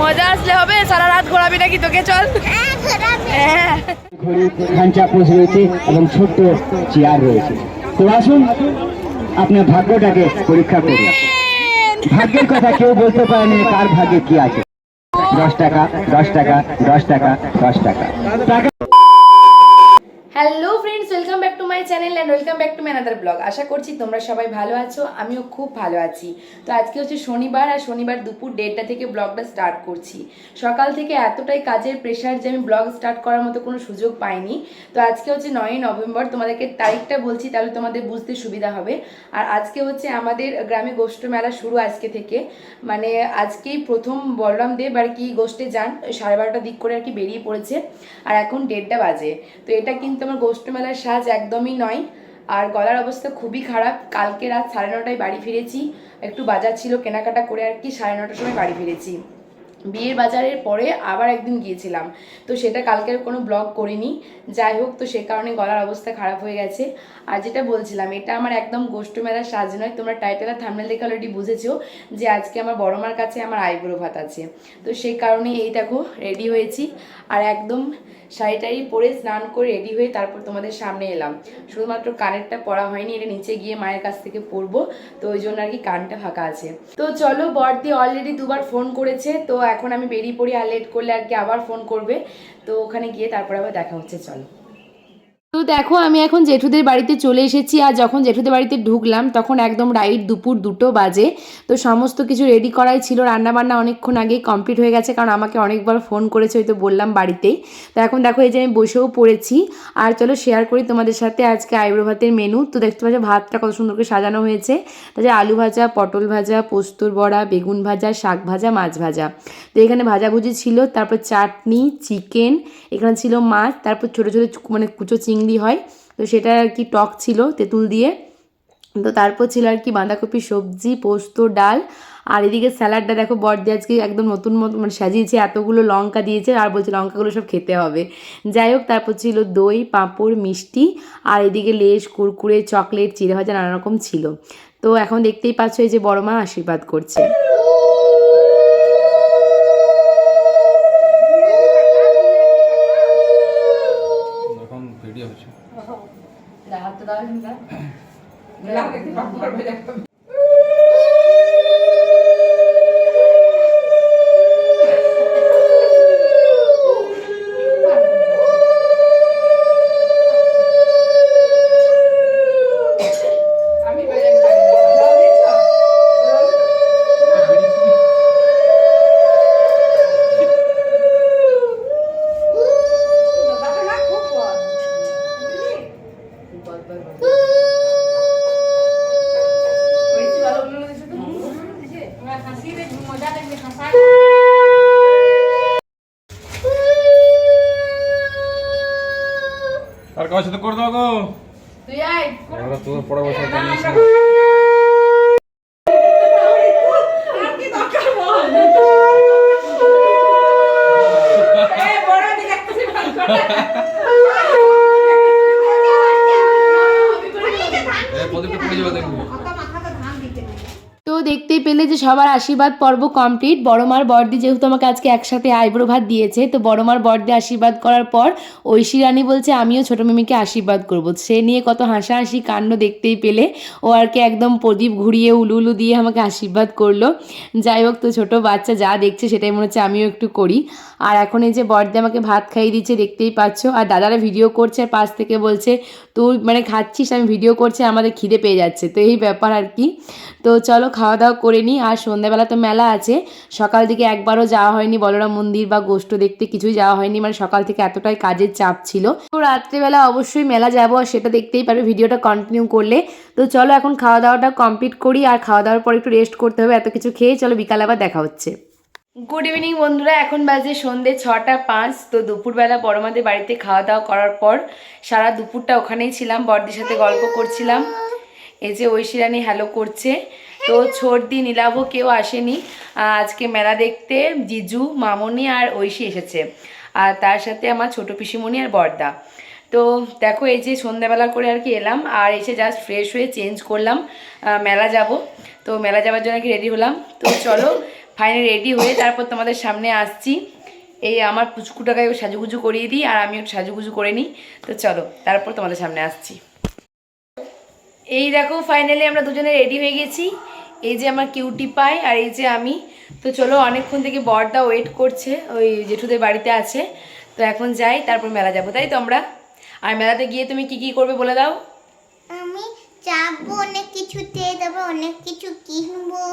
মজা আসলে হবে সারা রাত ঘোরাবি নাকি তোকে? চল। হ্যাঁ। এবং ছোট্ট চেয়ার রয়েছে। তো আসুন আপনার ভাগ্যটাকে পরীক্ষা করুন ভাগ্যের কথা কেউ বলতে পারেনি কার ভাগ্যে কি আছে। দশ টাকা দশ টাকা দশ টাকা দশ টাকা। Hello friends welcome back to my channel and welcome back to my another blog আশা করছি তোমরা সবাই ভালো আছো, আমিও খুব ভালো আছি। তো আজকে হচ্ছে শনিবার, আর শনিবার দুপুর দেড়টা থেকে ব্লগটা স্টার্ট করছি। সকাল থেকে এতটাই কাজের প্রেশার যে আমি ব্লগ স্টার্ট করার মতো কোনো সুযোগ পাইনি। তো আজকে হচ্ছে নয়ই নভেম্বর, তোমাদেরকে তারিখটা বলছি, তাহলে তোমাদের বুঝতে সুবিধা হবে। আর আজকে হচ্ছে আমাদের গ্রামে গোষ্ঠ মেলা শুরু আজকে থেকে। মানে আজকেই প্রথম বলরাম দেব আর কি গোষ্ঠে যান সাড়ে বারোটার দিক করে আর কি বেরিয়ে পড়েছে। আর এখন দেড়টা বাজে। তো এটা কিন্তু আমার গোষ্ঠ মেলার সাজ একদমই নয়। আর গলার অবস্থা খুবই খারাপ। কালকে রাত সাড়ে নটায় বাড়ি ফিরেছি। একটু বাজার ছিল কেনাকাটা করে আর কি সাড়ে নটার সময় বাড়ি ফিরেছি। বিয়ের বাজারের পরে আবার একদিন গিয়েছিলাম। তো সেটা কালকের কোনো ব্লগ করিনি। যাই হোক, তো সে কারণে গলার অবস্থা খারাপ হয়ে গেছে। আর যেটা বলছিলাম, এটা আমার একদম গোষ্ঠ মেলার সাজ নয়। তোমরা টাইটেল আর থামনেল দেখে অলরেডি বুঝেছ যে আজকে আমার বড় মার কাছে আমার আইবুড়ো ভাত আছে। তো সেই কারণে এই দেখো রেডি হয়েছি। আর একদম শাড়ি টাড়ি পরে স্নান করে রেডি হয়ে তারপর তোমাদের সামনে এলাম। শুধুমাত্র কানেরটা পরা হয়নি, এটা নিচে গিয়ে মায়ের কাছ থেকে পরবো। তো ওই জন্য আর কি কানটা ফাঁকা আছে। তো চলো বর্দি অলরেডি দুবার ফোন করেছে। তো এখন আমি বেরিয়ে পড়ি আর লেট করলে আর কি আবার ফোন করবে। তো ওখানে গিয়ে তারপরে আবার দেখা হচ্ছে, চলো। তো দেখো, আমি এখন জেঠুদের বাড়িতে চলে এসেছি আর যখন জেঠুদের বাড়িতে ঢুকলাম, তখন একদম রাইট দুপুর দুটো বাজে। তো সমস্ত কিছু রেডি করাই ছিল। রান্নাবান্না অনেকক্ষণ আগেই কমপ্লিট হয়ে গেছে কারণ আমাকে অনেকবার ফোন করেছে হয়তো বললাম বাড়িতেই। তো এখন দেখো, এই যে আমি বসেও পড়েছি। আর চলো শেয়ার করি তোমাদের সাথে আজকে আইব্রো ভাতের মেনু তো দেখতে পাচ্ছ ভাতটা কত সুন্দর করে সাজানো হয়েছে। তাছাড়া আলু ভাজা, পটল ভাজা, পোস্তর বড়া, বেগুন ভাজা, শাক ভাজা, মাছ ভাজা। তো এখানে ভাজাভুজি ছিল। তারপর চাটনি চিকেন এখানে ছিল মাছ। তারপর ছোটো ছোটো মানে কুচো চিংড়ি হয়। তো সেটা আর কি টক ছিল তেঁতুল দিয়ে। তো তারপর ছিল আর কি বাঁধাকপি, সবজি, পোস্ত, ডাল। আর এদিকে স্যালাডটা দেখো বড়দি আজকে একদম নতুন মতো মানে সাজিয়েছে, এতগুলো লঙ্কা দিয়েছে আর বলছে লঙ্কাগুলো সব খেতে হবে। যাই হোক, তারপর ছিল দই, পাঁপড়, মিষ্টি আর এদিকে লেস, কুরকুরে, চকলেট চিড়ে ভাজা নানা রকম ছিল। তো এখন দেখতেই পাচ্ছ এই যে বড় মা আশীর্বাদ করছে এখন ভিডিও হচ্ছে আর কারোর সাথে করে দাও গো। তুই আয়। আমরা তো পড়া বসে জানিস না এ প্রদীপটা পড়ে যাবে দেখবি তো দেখতেই পেলে যে সবার আশীর্বাদ পর্ব কমপ্লিট। বড়মার বর্দি যেহেতু আমাকে আজকে একসাথে আইব্রো ভাত দিয়েছে, তো বড়মার বর্দি আশীর্বাদ করার পর ঐশী রানী বলছে, আমিও ছোটো মিমিকে আশীর্বাদ করব। সে নিয়ে কত হাসাহাসি কাণ্ড দেখতেই পেলে। ও আর কি একদম প্রদীপ ঘুরিয়ে উলু উলু দিয়ে আমাকে আশীর্বাদ করল। যাই হোক, তো ছোটো বাচ্চা যা দেখছে সেটাই মনে হচ্ছে আমিও একটু করি। আর এখন এই যে বর্দি আমাকে ভাত খাইয়ে দিচ্ছে, দেখতেই পাচ্ছ। আর দাদারা ভিডিও করছে আর পাশ থেকে বলছে তুই মানে খাচ্ছিস, আমি ভিডিও করছি, আমাদের খিদে পেয়ে যাচ্ছে। তো এই ব্যাপার আর কি। তো চলো খাওয়া দাওয়া করে নিই আর সন্ধ্যাবেলা তো মেলা আছে। সকাল থেকে একবারও যাওয়া হয়নি বলরাম মন্দির বা গোষ্ঠ দেখতে, কিছুই যাওয়া হয়নি। মানে সকাল থেকে এতটাই কাজের চাপ ছিল। তো রাত্রেবেলা অবশ্যই মেলা যাব, আর সেটা দেখতেই পারবে, ভিডিওটা কন্টিনিউ করলে। তো চলো এখন খাওয়া দাওয়াটা কমপ্লিট করি, আর খাওয়া দাওয়ার পর একটু রেস্ট করতে হবে, এত কিছু খেয়ে চলো বিকাল আবার দেখা হচ্ছে। গুড ইভিনিং বন্ধুরা, এখন বাজে সন্ধে ছটা পাঁচ, তো দুপুরবেলা বড়মাদের বাড়িতে খাওয়া দাওয়া করার পর সারা দুপুরটা ওখানেই ছিলাম, বড়দির সাথে গল্প করছিলাম। এই যে ঐশিরানি হ্যালো করছে। তো ছোটদি নীলাভ কেউ আসেনি। আজকে মেলা দেখতে জিজু, মামনি আর ঐশী এসেছে। আর তার সাথে আমার ছোট পিসিমণি আর বর্দা। তো দেখো এই যে সন্ধ্যাবেলা করে আর কি এলাম, আর এসে জাস্ট ফ্রেশ হয়ে চেঞ্জ করলাম। মেলা যাব। তো মেলা যাওয়ার জন্য আর কি রেডি হলাম। তো চলো ফাইনালি রেডি হয়ে তারপর তোমাদের সামনে আসছি। এই আমার পুচকুটাকে সাজুগুজু করিয়ে দিই, আর আমি সাজুগুজু করে নিই। তো চলো, তারপর তোমাদের সামনে আসছি। এই দেখো ফাইনালি আমরা দুজনে রেডি হয়ে গেছি। এই যে আমার কিউটি পাই আর এই যে আমি। তো চলো, অনেকক্ষণ থেকে বরদা ওয়েট করছে, ওই জেঠুদের বাড়িতে আছে। তো এখন যাই, তারপর মেলা যাব, তাই তো আমরা? আর মেলাতে গিয়ে তুমি কি কি করবে বলে দাও। আমি যাব, অনেক কিছুতে দেবো, অনেক কিছু কিনবো।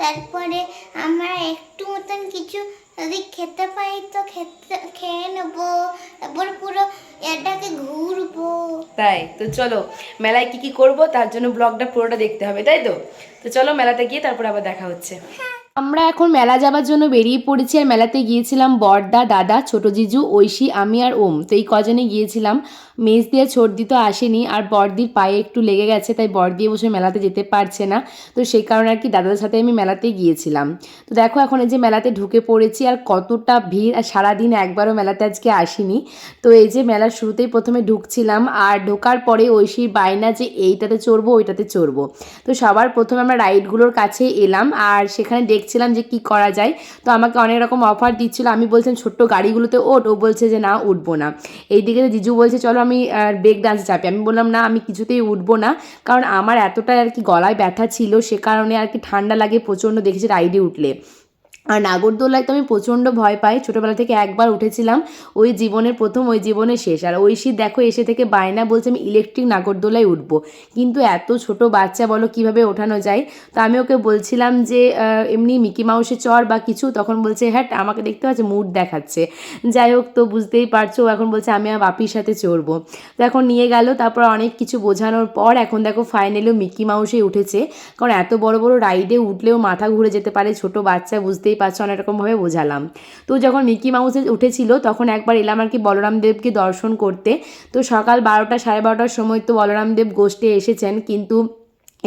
তারপরে আমরা একটু মতন কিছু যদি খেতে পাই তো খেতে খেয়ে নেব তারপর পুরো এটাকে ঘুরবো তাই তো চলো মেলায় কি কি করব তার জন্য ব্লগটা পুরোটা দেখতে হবে তাই তো? তো চলো মেলাতে গিয়ে তারপর আবার দেখা হচ্ছে। আমরা এখন মেলা যাবার জন্য বেরিয়ে পড়েছি আর মেলাতে গিয়েছিলাম বড়দা দাদা, ছোট জিজু, ঐশী, আমি আর ওম। তো এই কজনে গিয়েছিলাম। মেজ দিয়ে ছর্দি তো আসেনি আর বড়দির পায়ে একটু লেগে গেছে, তাই বড়দি বসে মেলাতে যেতে পারছে না। তো সেই কারণে আর কি দাদার সাথে আমি মেলাতে গিয়েছিলাম। তো দেখো এখন এই যে মেলাতে ঢুকে পড়েছি আর কতটা ভিড় আর সারাদিন একবারও মেলাতে আজকে আসিনি। তো এই যে মেলার শুরুতেই প্রথমে ঢুকছিলাম আর ঢোকার পরে ঐশীর বায়না যে এইটাতে চড়বো, ওইটাতে চড়বো। তো সবার প্রথমে আমরা রাইডগুলোর কাছে এলাম আর সেখানে দেখছিলাম যে কি করা যায়। তো আমাকে অনেক রকম অফার দিচ্ছিল। আমি বলছিলাম, ছোট্ট গাড়িগুলোতে ওঠ। ও বলছে যে, না, উঠবো না। এই দিকে জিজু বলছে, চলো আমি ব্রেক ডান্স চাপি। আমি বললাম, না, আমি কিছুতেই উঠবো না। কারণ আমার এতটাই আর কি গলায় ব্যথা ছিল, সে কারণে আর কি ঠান্ডা লাগে, প্রচণ্ড দেখেছি রাইডে উঠলে। আর নাগরদোলায় তো আমি প্রচণ্ড ভয় পাই। ছোটোবেলা থেকে একবার উঠেছিলাম, ওই জীবনের প্রথম, ওই জীবনের শেষ। আর ঐশী দেখো, এসে থেকে বায়না বলছে, আমি ইলেকট্রিক নাগরদোলায় উঠব। কিন্তু এত ছোট বাচ্চা, বলো কীভাবে ওঠানো যায়? তো আমি ওকে বলছিলাম যে এমনি মিকি মাউসে চর বা কিছু? তখন বলছে হ্যাঁ আমাকে দেখতে পাচ্ছে, মুড দেখাচ্ছে। যাই হোক, তো বুঝতেই পারছ এখন বলছে, আমি আমার বাপির সাথে চড়বো। তো এখন নিয়ে গেল, তারপর অনেক কিছু বোঝানোর পর এখন দেখো ফাইনালিও মিকি মাউসে উঠেছে। কারণ এত বড় বড় রাইডে উঠলেও মাথা ঘুরে যেতে পারে ছোট বাচ্চা, বুঝতেই পারছ অনেক রকমভাবে বোঝালাম। তো যখন মিকি মাউসে উঠেছিল তখন একবার এলাম আর কি বলরাম দেবকে দর্শন করতে। তো সকাল বারোটা সাড়ে বারোটার সময় তো বলরাম দেব গোষ্ঠে এসেছেন কিন্তু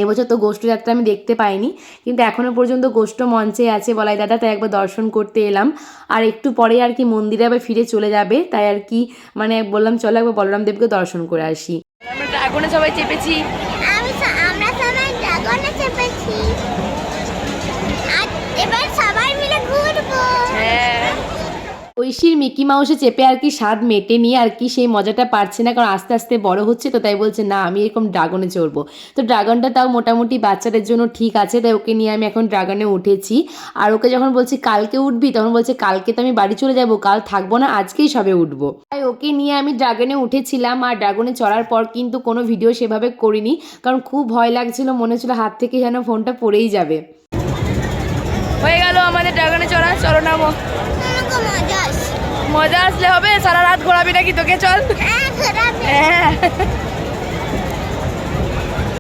এবছর তো গোষ্ঠ যাত্রা আমি দেখতে পাইনি। কিন্তু এখনও পর্যন্ত গোষ্ঠ মঞ্চে আছে বলাই দাদা তাই একবার দর্শন করতে এলাম। আর একটু পরে আর কি মন্দিরে আবার ফিরে চলে যাবে তাই আর কি মানে বললাম চলো একবার বলরাম দেবকে দর্শন করে আসি। আমরা ড্রাগনে সবাই চেপেছি। আমরা সবাই ড্রাগনে চেপেছি। ঐশীর মিকি মাউসে চেপে আর কি স্বাদ মেটে নিয়ে আর কি সেই মজাটা পারছে না, কারণ আস্তে আস্তে বড় হচ্ছে তো তাই বলছে, না, আমি এরকম ড্রাগনে চড়বো। তো ড্রাগনটা তাও মোটামুটি বাচ্চাদের জন্য ঠিক আছে, তাই ওকে নিয়ে আমি এখন ড্রাগনে উঠেছি। আর ওকে যখন বলছি, কালকে উঠবি? তখন বলছে, কালকে তো আমি বাড়ি চলে যাব, কাল থাকব না, আজকেই সবে উঠবো। তাই ওকে নিয়ে আমি ড্রাগনে উঠেছিলাম আর ড্রাগনে চড়ার পর কিন্তু কোনো ভিডিও সেভাবে করিনি, কারণ খুব ভয় লাগছিল, মনে হচ্ছিল হাত থেকে যেন ফোনটা পড়েই যাবে। হয়ে গেল আমাদের ড্রাগনে চড়া, চলো নামো। মজা আসলে হবে সারা রাত ঘোরাবি নাকি তোকে? চল। হ্যাঁ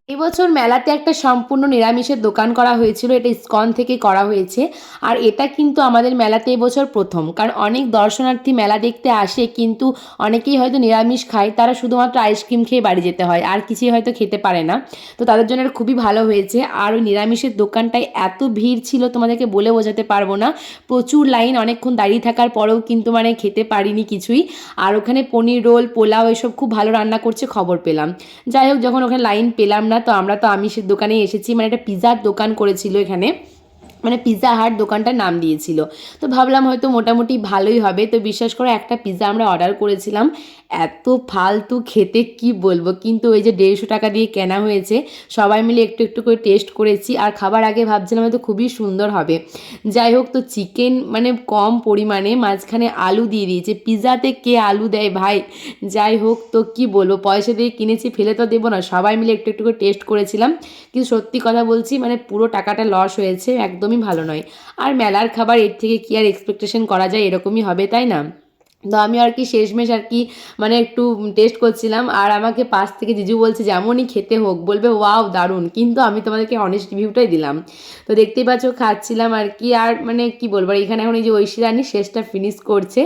এবছর মেলাতে একটা সম্পূর্ণ নিরামিষের দোকান করা হয়েছিল, এটা ইস্কন থেকে করা হয়েছে। আর এটা কিন্তু আমাদের মেলাতে এবছর প্রথম। কারণ অনেক দর্শনার্থী মেলা দেখতে আসে, কিন্তু অনেকেই হয়তো নিরামিষ খায়, তারা শুধুমাত্র আইসক্রিম খেয়ে বাড়ি যেতে হয়, আর কিছুই হয়তো খেতে পারে না। তো তাদের জন্য এটা খুবই ভালো হয়েছে। আর ওই নিরামিষের দোকানটায় এত ভিড় ছিল, তোমাদেরকে বলে বোঝাতে পারব না। প্রচুর লাইন, অনেকক্ষণ দাঁড়িয়ে থাকার পরেও কিন্তু মানে খেতে পারিনি কিছুই। আর ওখানে পনির রোল, পোলাও, এসব খুব ভালো রান্না করছে, খবর পেলাম। যাই হোক, যখন ওখানে লাইন পেলাম না তো আমরা তো আমিষের দোকানে এসেছি। মানে একটা পিজার দোকান করেছিল এখানে। মানে পিৎজা হাট দোকানটার নাম দিয়েছিল। তো ভাবলাম হয়তো মোটামুটি ভালোই হবে। তো বিশ্বাস করে, একটা পিৎজা আমরা অর্ডার করেছিলাম। এত ফালতু খেতে কি বলব? কিন্তু ওই যে দেড়শো টাকা দিয়ে কেনা হয়েছে। সবাই মিলে একটু একটু করে টেস্ট করেছি। আর খাবার আগে ভাবছিলাম হয়তো খুবই সুন্দর হবে। যাই হোক, তো চিকেন মানে কম পরিমাণে মাঝখানে আলু দিয়ে দিয়েছে। পিৎজাতে কে আলু দেয় ভাই? যাই হোক, তো কি বলব? পয়সা দিয়ে কিনেছি, ফেলে তো দেবো না। সবাই মিলে একটু একটু করে টেস্ট করেছিলাম। কিন্তু সত্যি কথা বলছি মানে পুরো টাকাটা লস হয়েছে। একদমই ভালো নয়। আর মেলার খাবার এর থেকে কি আর এক্সপেকটেশন করা যায় এরকমই হবে, তাই না? তো আমি আর কি শেষমেশ আর কি মানে একটু টেস্ট করছিলাম আর আমাকে পাশ থেকে জিজু বলছে যেমনই খেতে হোক। বলবে, ওয়াও, দারুণ। কিন্তু আমি তোমাদেরকে অনেস্ট রিভিউটাই দিলাম। তো দেখতেই পাচ্ছ, খাচ্ছিলাম আর কি। আর মানে কি বলব এখানে এখন এই যে ঐশী রানী শেষটা ফিনিশ করছে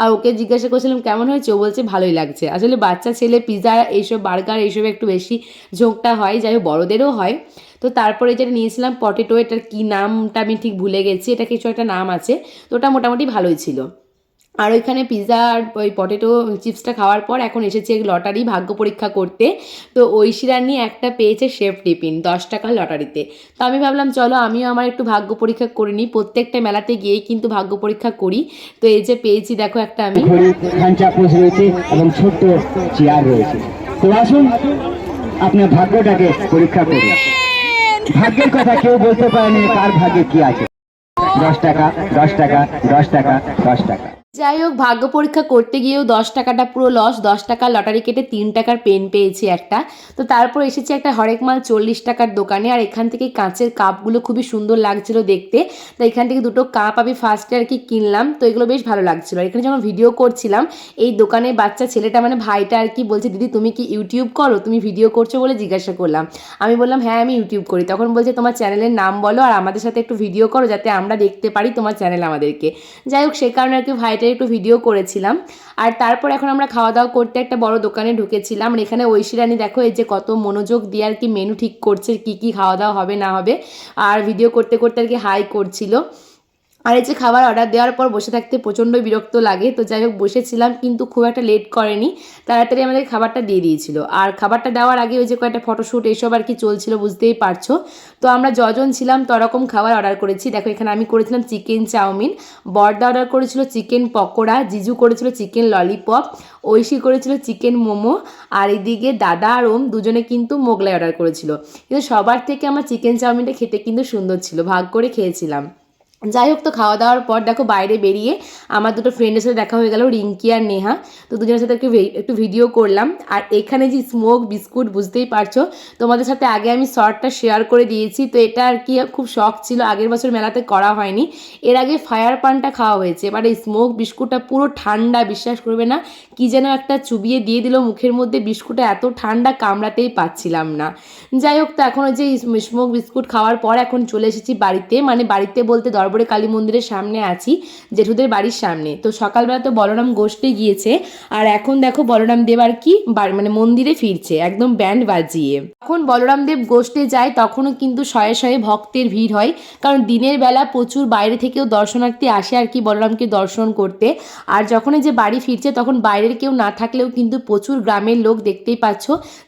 আর ওকে জিজ্ঞাসা করছিলাম, কেমন হয়েছে? ও বলছে, ভালোই লাগছে। আসলে বাচ্চা, ছেলে পিৎজা এইসব, বার্গার, এইসব একটু বেশি ঝোঁকটা হয়, যাই হোক, বড়োদেরও হয়। তো তারপরে যেটা নিয়েছিলাম পটেটো এটার কী নামটা আমি ঠিক ভুলে গেছি, এটা কিছু একটা নাম আছে, তো ওটা মোটামুটি ভালোই ছিল। আর ওইখানে পিৎজা আর ওই পটেটো চিপসটা খাওয়ার পর এখন এসেছে লটারি ভাগ্য পরীক্ষা করতে। তো ঐশিরানি একটা পেয়েছে শেফ টিফিন দশ টাকার লটারিতে তো আমি ভাবলাম, চলো আমিও আমার একটু ভাগ্য পরীক্ষা করে নিই। প্রত্যেকটা মেলাতে গিয়েই কিন্তু ভাগ্য পরীক্ষা করি। তো এই যে পেয়েছি, দেখো একটা আমি। এবং ছোট্ট চেয়ার রয়েছে। তো আসুন, আপনার ভাগ্যটাকে পরীক্ষা করুন ভাগ্যের কথা কেউ বলতে পারেনি কার ভাগ্যে কি আছে। দশ টাকা দশ টাকা দশ টাকা দশ টাকা। যাই হোক ভাগ্য পরীক্ষা করতে গিয়েও দশ টাকাটা পুরো লস দশ টাকা লটারি কেটে তিন টাকার পেন পেয়েছি একটা। তো তারপর এসেছি একটা হরেক মাল চল্লিশ টাকার দোকানে, আর এখান থেকে কাঁচের কাপগুলো খুবই সুন্দর লাগছিল দেখতে। তো এখান থেকে দুটো কাপ আমি ফার্স্টে আর কি কিনলাম, তো এগুলো বেশ ভালো লাগছিল। আর এখানে যখন ভিডিও করছিলাম, এই দোকানে বাচ্চা ছেলেটা মানে ভাইটা আর কি বলছে, দিদি, তুমি কি ইউটিউব করো? তুমি ভিডিও করছ বলে জিজ্ঞাসা করলাম। আমি বললাম হ্যাঁ আমি ইউটিউব করি। তখন বলছে, তোমার চ্যানেলের নাম বলো, আর আমাদের সাথে একটু ভিডিও করো, যাতে আমরা দেখতে পারি তোমার চ্যানেল আমাদেরকে। যাই হোক সে কারণে আর কি ভাইটার একটু ভিডিও করেছিলাম। আর তারপর এখন আমরা খাওয়া দাওয়া করতে একটা বড় দোকানে ঢুকেছিলাম। আর এখানে ঐশিরানি, দেখো, এই যে কত মনোযোগ দিয়ে আর কি মেনু ঠিক করছে, কি কি খাওয়া দাওয়া হবে, না হবে। আর ভিডিও করতে করতে আর কি হাই করছিল। আর এই যে খাবার অর্ডার দেওয়ার পর বসে থাকতে প্রচণ্ড বিরক্ত লাগে। তো যাই হোক, বসেছিলাম কিন্তু খুব একটা লেট করেনি। তাড়াতাড়ি আমাদের খাবারটা দিয়ে দিয়েছিল। আর খাবারটা দেওয়ার আগে ওই যে কয়েকটা ফটোশ্যুট এইসব আর কি চলছিল, বুঝতেই পারছ। তো আমরা যজন ছিলাম তরকম খাবার অর্ডার করেছি। দেখো, এখানে আমি করেছিলাম চিকেন চাউমিন। বর্দা অর্ডার করেছিল চিকেন পকোড়া, জিজু করেছিল চিকেন ললিপপ ঐশী করেছিল চিকেন মোমো, আর এদিকে দাদা আর ওম দুজনে কিন্তু মোগলাই অর্ডার করেছিল। কিন্তু সবার থেকে আমার চিকেন চাউমিনটা খেতে কিন্তু সুন্দর ছিল, ভাগ করে খেয়েছিলাম। যাই হোক তো খাওয়া দাওয়ার পর দেখো বাইরে বেরিয়ে আমার দুটো ফ্রেন্ডের সাথে দেখা হয়ে গেল, রিঙ্কি আর নেহা। তো দুজনের সাথে একটু একটু ভিডিও করলাম। আর এখানে যে স্মোক বিস্কুট বুঝতেই পারছ, তোমাদের সাথে আগে আমি শর্টটা শেয়ার করে দিয়েছি। তো এটা আর কি খুব শখ ছিল, আগের বছর মেলাতে করা হয়নি। এর আগে ফায়ার পানটা খাওয়া হয়েছে। এবার এই স্মোক বিস্কুটটা পুরো ঠান্ডা, বিশ্বাস করবে না, কি যেন একটা চুবিয়ে দিয়ে দিল মুখের মধ্যে। বিস্কুটটা এত ঠান্ডা কামড়াতেই পাচ্ছিলাম না। যাই হোক তো এখন যে স্মোক বিস্কুট খাওয়ার পর এখন চলে এসেছি বাড়িতে। মানে বাড়িতে বলতে দরবারে কালী মন্দিরের সামনে আছি, জেঠুদের বাড়ির সামনে। তো সকালবেলা তো বলরাম গোষ্ঠে গিয়েছে, আর এখন দেখো বলরাম দেব আর কি মানে মন্দিরে ফিরছে, একদম ব্যান্ড বাজিয়ে। যখন বলরাম দেব গোষ্ঠে যায়, তখনও কিন্তু শয়ে শয়ে ভক্তের ভিড় হয়। কারণ দিনের বেলা প্রচুর বাইরে থেকেও দর্শনার্থী আসে আর কি বলরামকে দর্শন করতে। আর যখন যে বাড়ি ফিরছে, তখন বাইরের কেউ না থাকলেও কিন্তু প্রচুর গ্রামের লোক দেখতেই পাচ্ছ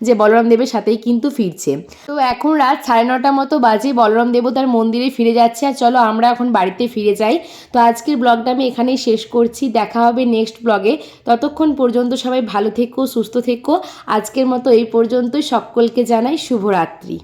যে বলরাম দেবের সাথেই কিন্তু ফিরছে। তো এখন রাত সাড়ে নটা মতো বাজে, বলরাম দেবও তার মন্দিরে ফিরে যাচ্ছে। আর চলো আমরা এখন বাড়িতে ফিরে যাই। তো আজকের ব্লগটা আমি এখানেই শেষ করছি। দেখা হবে নেক্সট ব্লগে। ততক্ষণ পর্যন্ত সবাই ভালো থেকো, সুস্থ থেকো। আজকের মতো এই পর্যন্তই। সকলকে জানাই শুভরাত্রি।